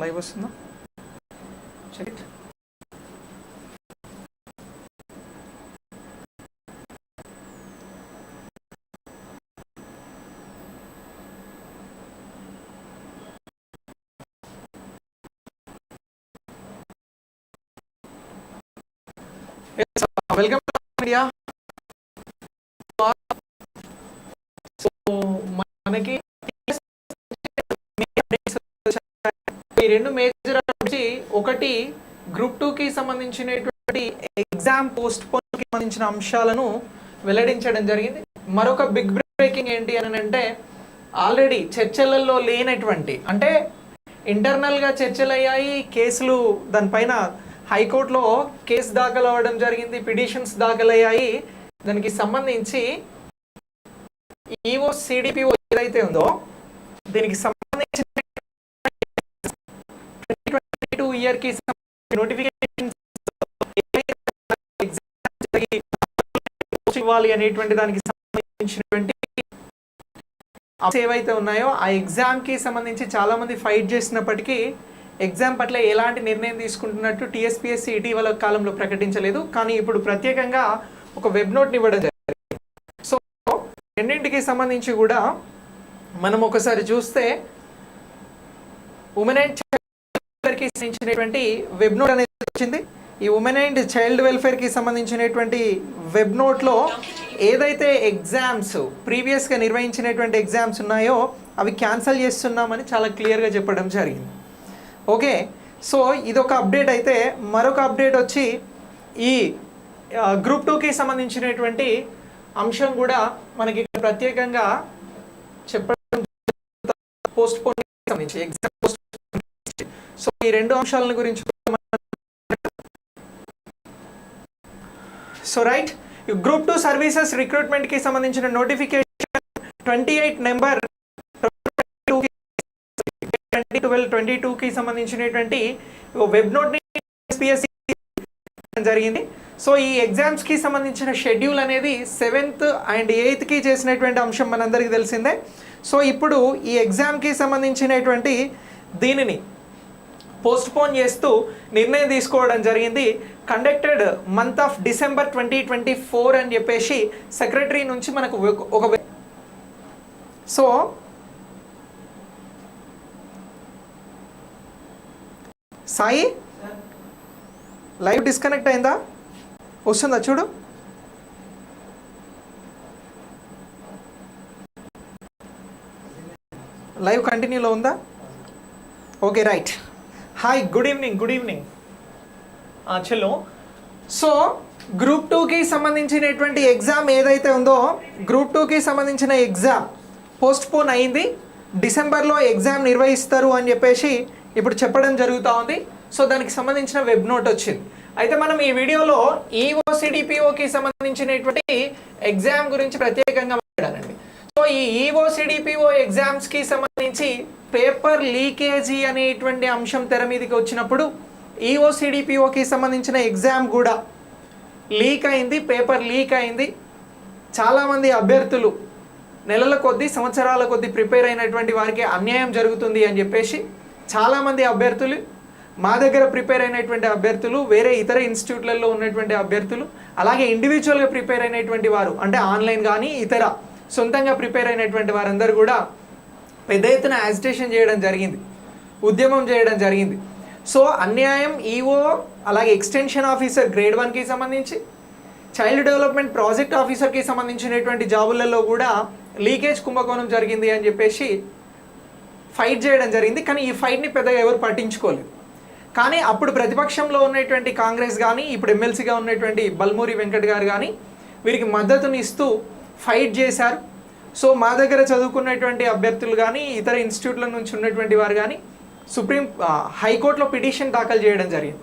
Live వస్తుందా check it welcome media so మనకి రెండు మేజర్ వచ్చి ఒకటి గ్రూప్ టూకి సంబంధించినటువంటి ఎగ్జామ్ పోస్ట్ పోన్కి సంబంధించిన అంశాలను వెల్లడించడం జరిగింది. మరొక బిగ్ బ్రేకింగ్ ఏంటి అని అంటే ఆల్రెడీ చర్చలలో లేనటువంటి అంటే ఇంటర్నల్గా చర్చలు అయ్యాయి కేసులు దానిపైన హైకోర్టులో కేసు దాఖలు అవ్వడం జరిగింది పిటిషన్స్ దాఖలయ్యాయి. దానికి సంబంధించి ఈఓ సిడిపిఓ ఏదైతే ఉందో దీనికి సంబంధించిన టూ ఇయర్ నోటిఫికేషన్ ఇవ్వాలి అనేటువంటి దానికి సంబంధించినటువంటి ఏవైతే ఉన్నాయో ఆ ఎగ్జామ్కి సంబంధించి చాలా మంది ఫైట్ చేసినప్పటికీ ఎగ్జామ్ పట్ల ఎలాంటి నిర్ణయం తీసుకుంటున్నట్టు టీఎస్పీఎస్సీ ఇటీవల కాలంలో ప్రకటించలేదు. కానీ ఇప్పుడు ప్రత్యేకంగా ఒక వెబ్ నోట్ని ఇవ్వడం జరిగింది. సో రెండింటికి సంబంధించి కూడా మనం ఒకసారి చూస్తే ఉమెన్ అండ్ వెల్ఫేర్కి సంబంధించినటువంటి వెబ్ నోట్ అనేది వచ్చింది. ఈ ఉమెన్ అండ్ చైల్డ్ వెల్ఫేర్కి సంబంధించినటువంటి వెబ్ నోట్లో ఏదైతే ఎగ్జామ్స్ ప్రీవియస్గా నిర్వహించినటువంటి ఎగ్జామ్స్ ఉన్నాయో అవి క్యాన్సిల్ చేస్తున్నామని చాలా క్లియర్గా చెప్పడం జరిగింది. ఓకే సో ఇదొక అప్డేట్ అయితే మరొక అప్డేట్ వచ్చి ఈ గ్రూప్ టూకి సంబంధించినటువంటి అంశం కూడా మనకి ఇక్కడ ప్రత్యేకంగా చెప్పడం పోస్ట్ పోన్ సంబంధించి ఎగ్జామ్ పోస్ట్ సో ఈ రెండు అంశాలను గురించి so right group two services రిక్రూట్మెంట్కి సంబంధించిన notification twenty eight number twenty twelve twenty టూకి సంబంధించినటువంటి వెబ్ నోట్ జరిగింది. సో ఈ ఎగ్జామ్స్కి సంబంధించిన షెడ్యూల్ అనేది సెవెంత్ అండ్ ఎయిత్కి చేసినటువంటి అంశం మనందరికీ తెలిసిందే. సో ఇప్పుడు ఈ ఎగ్జామ్కి సంబంధించినటువంటి దీనిని పోస్ట్పోన్ చేస్తూ నిర్ణయం తీసుకోవడం జరిగింది. Conducted month of December twenty twenty four అని చెప్పేసి సెక్రటరీ నుంచి మనకు ఒక- సో సాయి? లైవ్ డిస్కనెక్ట్ అయిందా? వస్తుందా చూడు. లైవ్ కంటిన్యూలో ఉందా? Okay right. Hi good evening good evening చలో సో గ్రూప్ టూకి సంబంధించినటువంటి ఎగ్జామ్ ఏదైతే ఉందో గ్రూప్ టూకి సంబంధించిన ఎగ్జామ్ పోస్ట్ పోన్ అయింది. డిసెంబర్లో ఎగ్జామ్ నిర్వహిస్తారు అని చెప్పేసి ఇప్పుడు చెప్పడం జరుగుతూ ఉంది. సో దానికి సంబంధించిన వెబ్ నోట్ వచ్చింది. అయితే మనం ఈ వీడియోలో ఈఓసిడిపిఓకి సంబంధించినటువంటి ఎగ్జామ్ గురించి ప్రత్యేకంగా మాట్లాడాలండి. సో ఈ ఈఓసిడిపిఓ ఎగ్జామ్స్కి సంబంధించి పేపర్ లీకేజీ అనేటువంటి అంశం తెర మీదకి వచ్చినప్పుడు ఈఓసిడిపిఓకి సంబంధించిన ఎగ్జామ్ కూడా లీక్ అయింది పేపర్ లీక్ అయింది. చాలామంది అభ్యర్థులు నెలల కొద్దీ సంవత్సరాల కొద్దీ ప్రిపేర్ అయినటువంటి వారికి అన్యాయం జరుగుతుంది అని చెప్పేసి చాలామంది అభ్యర్థులు మా దగ్గర ప్రిపేర్ అయినటువంటి అభ్యర్థులు వేరే ఇతర ఇన్స్టిట్యూట్లలో ఉన్నటువంటి అభ్యర్థులు అలాగే ఇండివిజువల్గా ప్రిపేర్ అయినటువంటి వారు అంటే ఆన్లైన్ కానీ ఇతర సొంతంగా ప్రిపేర్ అయినటువంటి వారందరూ కూడా పెద్ద ఎత్తున యాజిటేషన్ చేయడం జరిగింది. ఉద్యమం చేయడం జరిగింది. సో అన్యాయం ఈఓ అలాగే ఎక్స్టెన్షన్ ఆఫీసర్ గ్రేడ్ వన్కి సంబంధించి చైల్డ్ డెవలప్మెంట్ ప్రాజెక్ట్ ఆఫీసర్కి సంబంధించినటువంటి జాబులలో కూడా లీకేజ్ కుంభకోణం జరిగింది అని చెప్పేసి ఫైట్ చేయడం జరిగింది. కానీ ఈ ఫైట్ని పెద్దగా ఎవరు పట్టించుకోలేదు. కానీ అప్పుడు ప్రతిపక్షంలో ఉన్నటువంటి కాంగ్రెస్ కానీ ఇప్పుడు ఎమ్మెల్సీగా ఉన్నటువంటి బల్మూరి వెంకట్ గారు కానీ వీరికి మద్దతుని ఇస్తూ ఫైట్ చేశారు. సో మా దగ్గర చదువుకున్నటువంటి అభ్యర్థులు కానీ ఇతర ఇన్స్టిట్యూట్ల నుంచి ఉన్నటువంటి వారు కానీ సుప్రీం హైకోర్టులో పిటిషన్ దాఖలు చేయడం జరిగింది.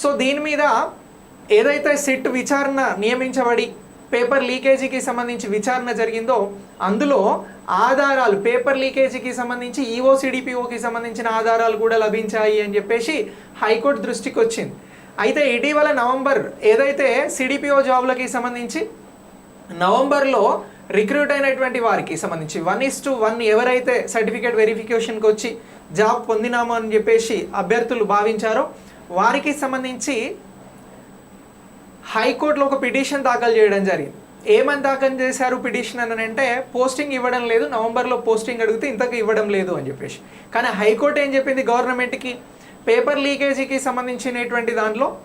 సో దీని మీద ఏదైతే సిట్ విచారణ నియమించబడి పేపర్ లీకేజీకి సంబంధించి విచారణ జరిగిందో అందులో ఆధారాలు పేపర్ లీకేజీకి సంబంధించి ఈఓసిడిపిఓకి సంబంధించిన ఆధారాలు కూడా లభించాయి అని చెప్పేసి హైకోర్టు దృష్టికి వచ్చింది అయితే ఇటీవల నవంబర్ ఏదైతే సిడిపిఓ జాబ్లకి సంబంధించి నవంబర్లో రిక్రూట్ అయినటువంటి వారికి సంబంధించి వన్ ఇస్ టు వన్ ఎవరైతే సర్టిఫికేట్ వెరిఫికేషన్కి వచ్చి జాబ్ పొందినాము అని చెప్పేసి అభ్యర్థులు భావించారో వారికి సంబంధించి హైకోర్టులో ఒక పిటిషన్ దాఖలు చేయడం జరిగింది. ఏమని దాఖలు చేశారు పిటిషన్ అని అంటే పోస్టింగ్ ఇవ్వడం లేదు నవంబర్లో పోస్టింగ్ అడిగితే ఇంతకు ఇవ్వడం లేదు అని చెప్పేసి. కానీ హైకోర్టు ఏం చెప్పింది గవర్నమెంట్కి? పేపర్ లీకేజీకి సంబంధించినటువంటి దాంట్లో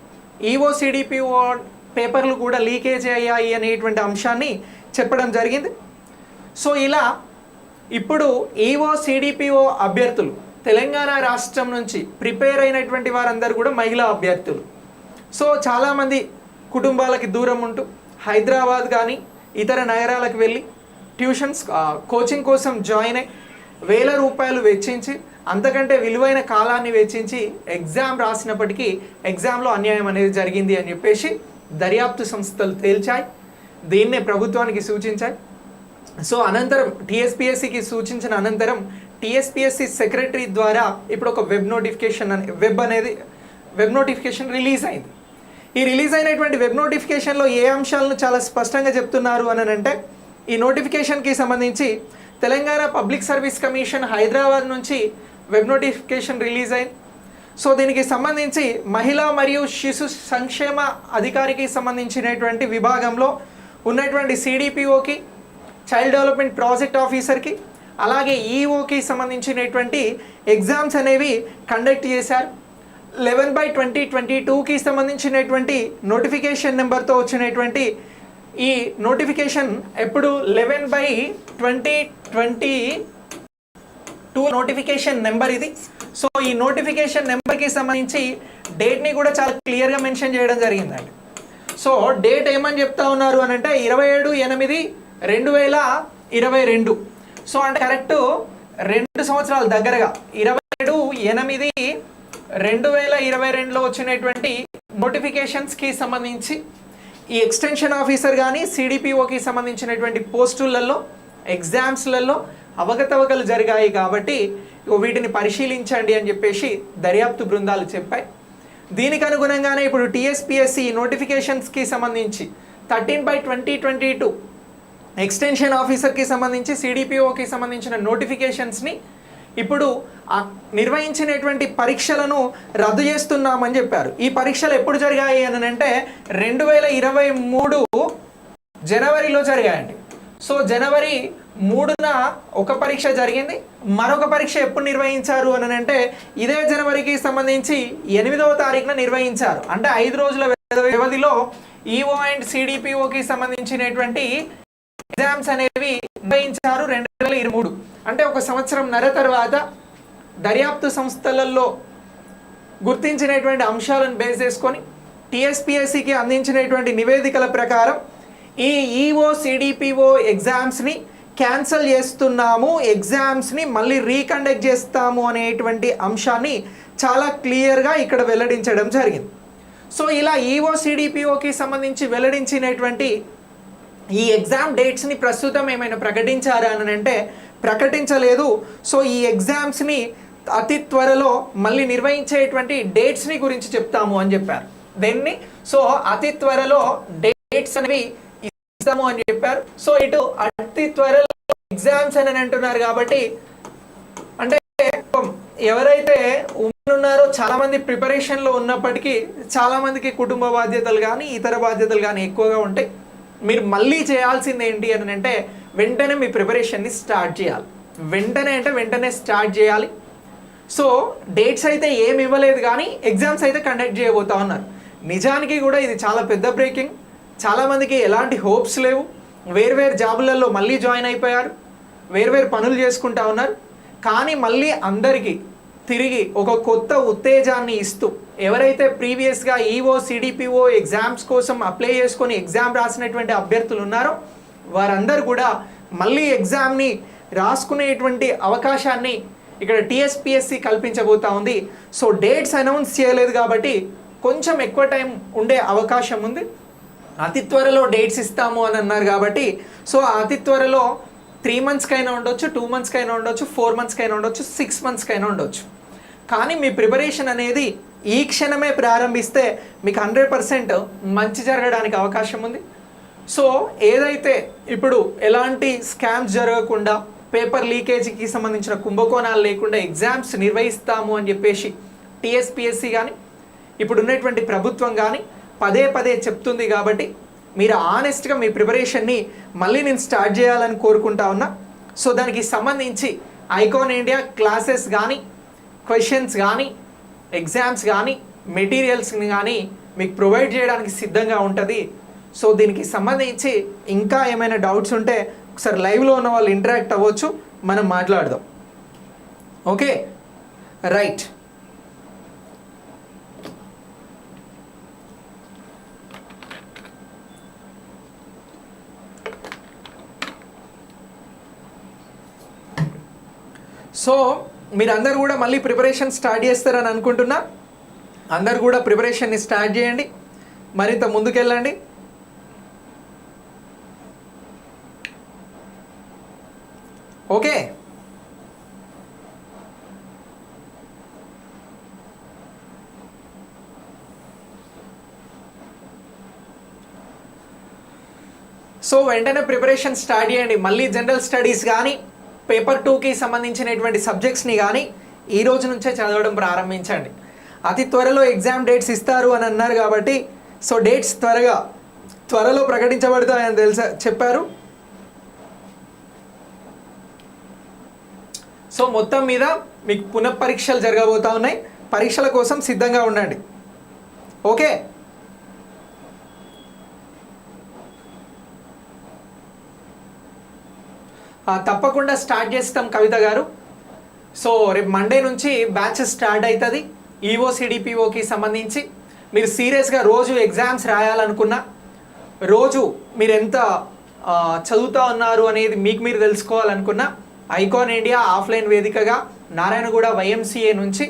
E ఈఓ సిడిపిఓ పేపర్లు కూడా లీకేజ్ అయ్యాయి అనేటువంటి అంశాన్ని చెప్పడం జరిగింది. సో ఇలా ఇప్పుడు ఈవో ఈఓ సిడిపిఓ అభ్యర్థులు తెలంగాణ రాష్ట్రం నుంచి ప్రిపేర్ అయినటువంటి వారందరూ కూడా మహిళా అభ్యర్థులు. సో చాలామంది కుటుంబాలకి దూరం ఉంటూ హైదరాబాద్ కానీ ఇతర నగరాలకు వెళ్ళి ట్యూషన్స్ కోచింగ్ కోసం జాయిన్ అయ్యి వేల రూపాయలు వెచ్చించి అంతకంటే విలువైన కాలాన్ని వెచ్చించి ఎగ్జామ్ రాసినప్పటికీ ఎగ్జామ్లో అన్యాయం అనేది జరిగింది అని చెప్పేసి దర్యాప్తు సంస్థలు తేల్చాయి. దీన్నే ప్రభుత్వానికి సూచించాయి. సో అనంతరం టీఎస్పిఎస్సికి సూచించిన అనంతరం టీఎస్పిఎస్సి సెక్రటరీ ద్వారా ఇప్పుడు ఒక వెబ్ నోటిఫికేషన్ అనే వెబ్ అనేది వెబ్ నోటిఫికేషన్ రిలీజ్ అయింది. ఈ రిలీజ్ అయినటువంటి వెబ్ నోటిఫికేషన్లో ఏ అంశాలను చాలా స్పష్టంగా చెప్తున్నారు అని అంటే ఈ నోటిఫికేషన్కి సంబంధించి Telangana public service commission Hyderabad నుంచి వెబ్ నోటిఫికేషన్ రిలీజ్ అయింది. సో దీనికి సంబంధించి మహిళా మరియు శిశు సంక్షేమ అధికారికి సంబంధించినటువంటి విభాగంలో ఉన్నటువంటి సిడిపిఓకి చైల్డ్ డెవలప్మెంట్ ప్రాజెక్ట్ ఆఫీసర్కి అలాగే ఈఓకి సంబంధించినటువంటి ఎగ్జామ్స్ అనేవి కండక్ట్ చేశారు. లెవెన్ బై ట్వంటీ ట్వంటీ టూకి సంబంధించినటువంటి నోటిఫికేషన్ నెంబర్తో వచ్చినటువంటి ఈ నోటిఫికేషన్ ఎప్పుడు eleven by twenty twenty two notification number ఇది. సో ఈ నోటిఫికేషన్ నెంబర్కి సంబంధించి డేట్ని కూడా చాలా క్లియర్గా మెన్షన్ చేయడం జరిగిందండి. సో డేట్ ఏమని చెప్తా ఉన్నారు అని అంటే ఇరవై ఏడు ఎనిమిది రెండు వేల ఇరవై రెండు. సో అంటే కరెక్ట్ రెండు సంవత్సరాల దగ్గరగా ఇరవై ఏడు ఎనిమిది రెండు వేల ఇరవై రెండులో వచ్చినటువంటి నోటిఫికేషన్స్కి సంబంధించి ఈ ఎక్స్టెన్షన్ ఆఫీసర్ కానీ సిడిపిఓకి సంబంధించినటువంటి పోస్టులలో ఎగ్జామ్స్లలో అవకతవకలు జరిగాయి కాబట్టి వీటిని పరిశీలించండి అని చెప్పేసి దర్యాప్తు బృందాలు చెప్పాయి. దీనికి అనుగుణంగానే ఇప్పుడు టీఎస్పిఎస్సి నోటిఫికేషన్స్కి సంబంధించి thirteen by twenty twenty two extension ఆఫీసర్కి సంబంధించి సిడిపిఓకి సంబంధించిన నోటిఫికేషన్స్ని ఇప్పుడు ఆ నిర్వహించినటువంటి పరీక్షలను రద్దు చేస్తున్నామని చెప్పారు. ఈ పరీక్షలు ఎప్పుడు జరిగాయి అని అంటే రెండు వేల ఇరవై మూడు జనవరిలో జరిగాయండి. సో జనవరి మూడున ఒక పరీక్ష జరిగింది. మరొక పరీక్ష ఎప్పుడు నిర్వహించారు అని అంటే ఇదే జనవరికి సంబంధించి ఎనిమిదవ తారీఖున నిర్వహించారు. అంటే ఐదు రోజుల వ్యవధిలో ఈఓ అండ్ సిడిపిఓకి సంబంధించినటువంటి ఎగ్జామ్స్ అనేవి నిర్వహించారు రెండు వేల ఇరవై మూడు. అంటే ఒక సంవత్సరం నర తర్వాత దర్యాప్తు సంస్థలలో గుర్తించినటువంటి అంశాలను బేస్ చేసుకొని టీఎస్పిఎస్సికి అందించినటువంటి నివేదికల ప్రకారం ఈ ఈఓ సిడిపిఓ ఎగ్జామ్స్ని క్యాన్సిల్ చేస్తున్నాము ఎగ్జామ్స్ని మళ్ళీ రీకండక్ట్ చేస్తాము అనేటువంటి అంశాన్ని చాలా క్లియర్గా ఇక్కడ వెల్లడించడం జరిగింది. సో ఇలా ఈఓ సిడిపిఓకి సంబంధించి వెల్లడించినటువంటి ఈ ఎగ్జామ్ డేట్స్ని ప్రస్తుతం ఏమైనా ప్రకటించారా అని అంటే ప్రకటించలేదు. సో ఈ ఎగ్జామ్స్ని అతి త్వరలో మళ్ళీ నిర్వహించేటువంటి డేట్స్ని గురించి చెప్తాము అని చెప్పారు. దీన్ని సో అతి త్వరలో డేట్స్ అనేవి ఇస్తాము అని చెప్పారు. సో ఇటు అతి త్వరలో ఎగ్జామ్స్ అని అంటున్నారు కాబట్టి అంటే ఎవరైతే ఉమెన్ ఉన్నారో చాలా మంది ప్రిపరేషన్లో ఉన్నప్పటికీ చాలా మందికి కుటుంబ బాధ్యతలు కానీ ఇతర బాధ్యతలు కానీ ఎక్కువగా ఉంటాయి. మీరు మళ్ళీ చేయాల్సింది ఏంటి అని అంటే వెంటనే మీ ప్రిపరేషన్ని స్టార్ట్ చేయాలి. వెంటనే అంటే వెంటనే స్టార్ట్ చేయాలి. సో డేట్స్ అయితే ఏమి ఇవ్వలేదు కానీ ఎగ్జామ్స్ అయితే కండక్ట్ చేయబోతా ఉన్నారు. నిజానికి కూడా ఇది చాలా పెద్ద బ్రేకింగ్ చాలామందికి ఎలాంటి హోప్స్ లేవు. వేర్వేరు జాబులలో మళ్ళీ జాయిన్ అయిపోయారు. వేర్వేరు పనులు చేసుకుంటా ఉన్నారు. కానీ మళ్ళీ అందరికీ తిరిగి ఒక కొత్త ఉత్తేజాన్ని ఇస్తూ ఎవరైతే ప్రీవియస్గా ఈఓ సిడిపిఓ ఎగ్జామ్స్ కోసం అప్లై చేసుకొని ఎగ్జామ్ రాసినటువంటి అభ్యర్థులు ఉన్నారో వారందరూ కూడా మళ్ళీ ఎగ్జామ్ని రాసుకునేటువంటి అవకాశాన్ని ఇక్కడ టీఎస్పిఎస్సి కల్పించబోతా ఉంది. సో డేట్స్ అనౌన్స్ చేయలేదు కాబట్టి కొంచెం ఎక్కువ టైం ఉండే అవకాశం ఉంది. అతి త్వరలో డేట్స్ ఇస్తాము అని అన్నారు కాబట్టి సో అతి త్వరలో త్రీ మంత్స్కైనా ఉండొచ్చు టూ మంత్స్కైనా ఉండొచ్చు ఫోర్ మంత్స్కైనా ఉండొచ్చు సిక్స్ మంత్స్కైనా ఉండొచ్చు. కానీ మీ ప్రిపరేషన్ అనేది ఈ క్షణమే ప్రారంభిస్తే మీకు హండ్రెడ్ పర్సెంట్ మంచి జరగడానికి అవకాశం ఉంది. సో ఏదైతే ఇప్పుడు ఎలాంటి స్కామ్స్ జరగకుండా పేపర్ లీకేజీకి సంబంధించిన కుంభకోణాలు లేకుండా ఎగ్జామ్స్ నిర్వహిస్తాము అని చెప్పేసి టీఎస్పిఎస్సి కానీ ఇప్పుడు ఉన్నటువంటి ప్రభుత్వం కానీ పదే పదే చెప్తుంది కాబట్టి మీరు ఆనెస్ట్గా మీ ప్రిపరేషన్ని మళ్ళీ నేను స్టార్ట్ చేయాలని కోరుకుంటా ఉన్నా. సో దానికి సంబంధించి ఐకాన్ ఇండియా క్లాసెస్ కానీ క్వశ్చన్స్ కానీ ఎగ్జామ్స్ కానీ మెటీరియల్స్ని కానీ మీకు ప్రొవైడ్ చేయడానికి సిద్ధంగా ఉంటుంది. సో దీనికి సంబంధించి ఇంకా ఏమైనా డౌట్స్ ఉంటే ఒకసారి లైవ్లో ఉన్న వాళ్ళు ఇంటరాక్ట్ అవ్వచ్చు. మనం మాట్లాడదాం. ఓకే రైట్ సో మీరందరూ కూడా మళ్ళీ ప్రిపరేషన్ స్టార్ట్ చేస్తారని అనుకుంటున్నా. అందరు కూడా ప్రిపరేషన్ని స్టార్ట్ చేయండి. మరింత ముందుకెళ్ళండి. ఓకే. సో వెంటనే ప్రిపరేషన్ స్టార్ట్ చేయండి. మళ్ళీ జనరల్ స్టడీస్ కానీ పేపర్ టూకి సంబంధించినటువంటి సబ్జెక్ట్స్ని కానీ ఈ రోజు నుంచే చదవడం ప్రారంభించండి. అతి త్వరలో ఎగ్జామ్ డేట్స్ ఇస్తారు అని అన్నారు కాబట్టి సో డేట్స్ త్వరగా త్వరలో ప్రకటించబడతాయని తెలుసా చెప్పారు. సో మొత్తం మీద మీకు పునఃపరీక్షలు జరగబోతూ జరగబోతా ఉన్నాయి. పరీక్షల కోసం సిద్ధంగా ఉండండి. ఓకే? తప్పకుండా స్టార్ట్ చేస్తాం కవిత గారు. సో రేపు మండే నుంచి బ్యాచ్ స్టార్ట్ అవుతుంది ఈఓ సిడిపిఓకి సంబంధించి. మీరు సీరియస్గా రోజు ఎగ్జామ్స్ రాయాలనుకున్నా రోజు మీరు ఎంత చదువుతా ఉన్నారు అనేది మీకు మీరు తెలుసుకోవాలనుకున్నా ఐకాన్ ఇండియా ఆఫ్లైన్ వేదికగా నారాయణగూడ వైఎంసీఏ నుంచి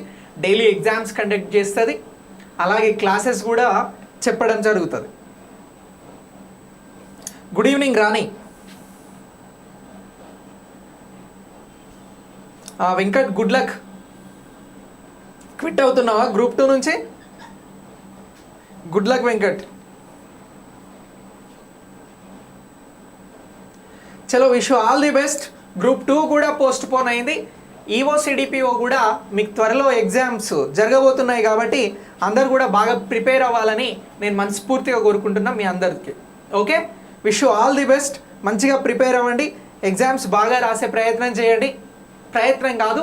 డైలీ ఎగ్జామ్స్ కండక్ట్ చేస్తుంది. అలాగే క్లాసెస్ కూడా చెప్పడం జరుగుతుంది. Good evening Rani Venkat good luck quit అవుతున్నావా group two నుంచి? Good luck Venkat. చలో wish all the best group two కూడా పోస్ట్ పోన్ అయింది ఈఓ సిడిపిఓ కూడా మీకు త్వరలో ఎగ్జామ్స్ జరగబోతున్నాయి కాబట్టి అందరు కూడా బాగా ప్రిపేర్ అవ్వాలని నేను మనస్ఫూర్తిగా కోరుకుంటున్నా మీ అందరికి. Okay wish all the best మంచిగా ప్రిపేర్ అవ్వండి. ఎగ్జామ్స్ బాగా రాసే ప్రయత్నం చేయండి. ప్రయత్నం కాదు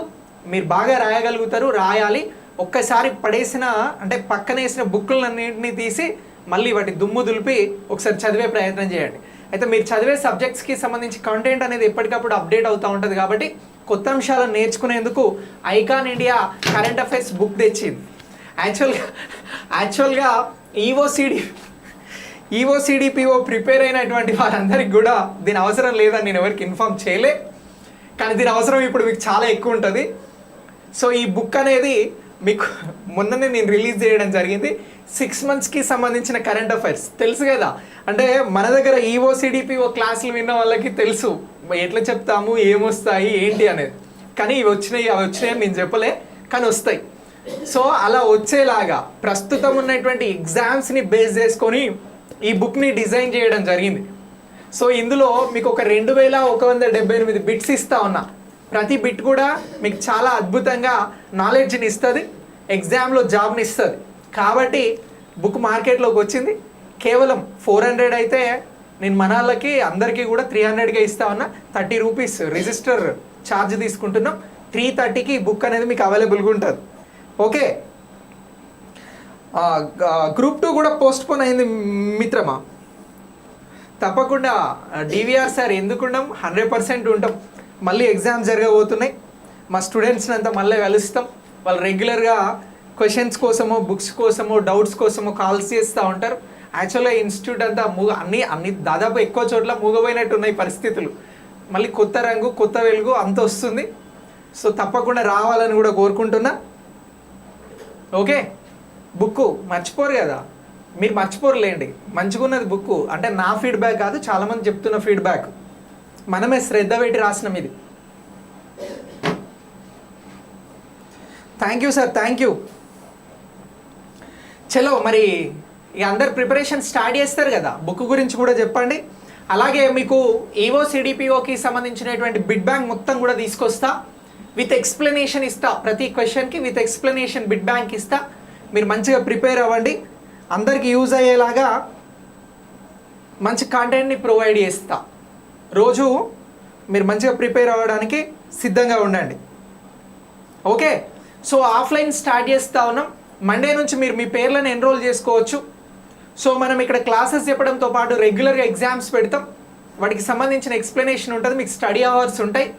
మీరు బాగా రాయగలుగుతారు రాయాలి. ఒక్కసారి పడేసిన అంటే పక్కనేసిన బుక్లన్నింటినీ తీసి మళ్ళీ వాటి దుమ్ము దులిపి ఒకసారి చదివే ప్రయత్నం చేయండి. అయితే మీరు చదివే సబ్జెక్ట్స్కి సంబంధించి కంటెంట్ అనేది ఎప్పటికప్పుడు అప్డేట్ అవుతూ ఉంటుంది కాబట్టి కొత్త అంశాలను నేర్చుకునేందుకు Icon India current affairs book తెచ్చింది. యాక్చువల్గా యాక్చువల్గా ఈఓసిడి ఈఓసిడిపిఓ ప్రిపేర్ అయినటువంటి వారందరికి కూడా దీని అవసరం లేదని నేను ఎవరికి ఇన్ఫామ్ చేయలే. కానీ దీని అవసరం ఇప్పుడు మీకు చాలా ఎక్కువ ఉంటుంది. సో ఈ బుక్ అనేది మీకు మొన్ననే నేను రిలీజ్ చేయడం జరిగింది. సిక్స్ మంత్స్కి సంబంధించిన కరెంట్ అఫైర్స్ తెలుసు కదా? అంటే మన దగ్గర E ఈఓ సిడిపిఓ క్లాసులు విన్న వాళ్ళకి తెలుసు. ఎట్లా చెప్తాము ఏమొస్తాయి ఏంటి అనేది. కానీ ఇవి వచ్చినాయి అవి వచ్చినాయి నేను చెప్పలే కానీ వస్తాయి. సో అలా వచ్చేలాగా ప్రస్తుతం ఉన్నటువంటి ఎగ్జామ్స్ని బేస్ చేసుకొని ఈ బుక్ని డిజైన్ చేయడం జరిగింది. సో ఇందులో మీకు ఒక రెండు వేల ఒక వంద డెబ్బై ఎనిమిది బిట్స్ ఇస్తా ఉన్నా. ప్రతి బిట్ కూడా మీకు చాలా అద్భుతంగా నాలెడ్జ్ని ఇస్తుంది ఎగ్జామ్లో జాబ్ని ఇస్తుంది. కాబట్టి బుక్ మార్కెట్లోకి వచ్చింది. కేవలం ఫోర్ హండ్రెడ్ అయితే నేను మన వాళ్ళకి అందరికీ కూడా త్రీ హండ్రెడ్గా ఇస్తా ఉన్నా. థర్టీ రూపీస్ రిజిస్టర్ ఛార్జ్ తీసుకుంటున్నాం. త్రీ థర్టీకి బుక్ అనేది మీకు అవైలబుల్గా ఉంటుంది. ఓకే? గ్రూప్ టూ కూడా పోస్ట్ పోన్ అయింది మిత్రమా? తప్పకుండా డివిఆర్ సార్ ఎందుకున్నాం హండ్రెడ్ పర్సెంట్ ఉంటాం. మళ్ళీ ఎగ్జామ్ జరగబోతున్నాయి. మా స్టూడెంట్స్ని అంతా మళ్ళీ కలుస్తాం. వాళ్ళు రెగ్యులర్గా క్వశ్చన్స్ కోసమో బుక్స్ కోసమో డౌట్స్ కోసమో కాల్స్ చేస్తూ ఉంటారు. యాక్చువల్గా ఇన్స్టిట్యూట్ అంతా మూగ అన్ని అన్ని దాదాపు ఎక్కువ చోట్ల మూగపోయినట్టు ఉన్నాయి పరిస్థితులు. మళ్ళీ కొత్త రంగు కొత్త వెలుగు అంత వస్తుంది. సో తప్పకుండా రావాలని కూడా కోరుకుంటున్నా. ఓకే? బుక్ మర్చిపోరు కదా? మీరు మర్చిపోరులేండి. మంచిగున్నది బుక్ అంటే నా ఫీడ్బ్యాక్ కాదు చాలామంది చెప్తున్న ఫీడ్బ్యాక్. మనమే శ్రద్ధ పెట్టి రాసినాం ఇది. Thank you sir thank you. చలో మరి ఇక అందరు ప్రిపరేషన్ స్టార్ట్ చేస్తారు కదా. బుక్ గురించి కూడా చెప్పండి. అలాగే మీకు ఈవో సిడిపిఓకి సంబంధించినటువంటి బిడ్ బ్యాంక్ మొత్తం కూడా తీసుకొస్తా. విత్ ఎక్స్ప్లెనేషన్ ఇస్తా. ప్రతి క్వశ్చన్కి విత్ ఎక్స్ప్లెనేషన్ బిడ్ బ్యాంక్ ఇస్తా. మీరు మంచిగా ప్రిపేర్ అవ్వండి. అందరికి యూజ్ అయ్యేలాగా మంచి కంటెంట్ని ప్రొవైడ్ చేస్తా. రోజు మీరు మంచిగా ప్రిపేర్ అవ్వడానికి సిద్ధంగా ఉండండి. ఓకే? సో ఆఫ్లైన్ స్టార్ట్ చేస్తా ఉన్నాం. మండే నుంచి మీరు మీ పేర్లను ఎన్రోల్ చేసుకోవచ్చు. సో మనం ఇక్కడ క్లాసెస్ చెప్పడంతో పాటు రెగ్యులర్గా ఎగ్జామ్స్ పెడతాం. వాటికి సంబంధించిన ఎక్స్ప్లెనేషన్ ఉంటుంది. మీకు స్టడీ అవర్స్ ఉంటాయి.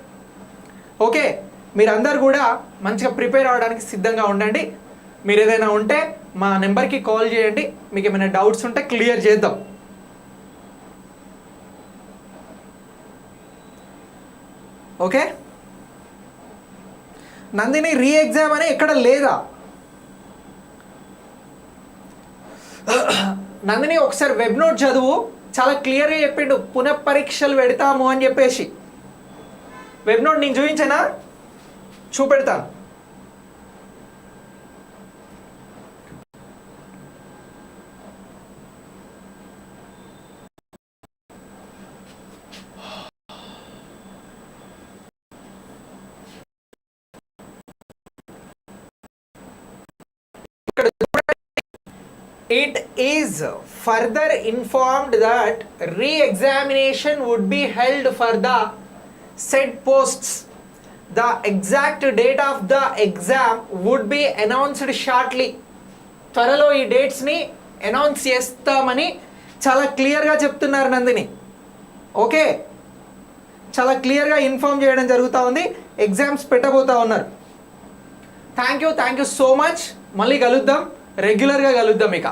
ఓకే? మీరందరు కూడా మంచిగా ప్రిపేర్ అవ్వడానికి సిద్ధంగా ఉండండి. మీరు ఏదైనా ఉంటే మా నెంబర్కి కాల్ చేయండి. మీకు ఏమైనా డౌట్స్ ఉంటే క్లియర్ చేద్దాం. ఓకే? నందిని రీ ఎగ్జామ్ అని ఎక్కడ లేదా? నందిని ఒకసారి వెబ్ నోట్ చదువు. చాలా క్లియర్గా చెప్పిండు. పునః పరీక్షలు పెడతాము అని చెప్పేసి. వెబ్ నోట్ నేను చూపించానా? చూపెడతాను. It is further informed that re-examination would be held for the said posts the exact date of the exam would be announced shortly త్వరలో ఈ డేట్స్ని అనౌన్స్ చేస్తామని చాలా క్లియర్గా చెప్తున్నారు నందిని ఓకే చాలా క్లియర్గా ఇన్ఫామ్ చేయడం జరుగుతూ ఉంది ఎగ్జామ్స్ పెట్టబోతా ఉన్నారు thank you thank you so much మళ్ళీ కలుద్దాం రెగ్యులర్గా కలుద్దాం ఇక.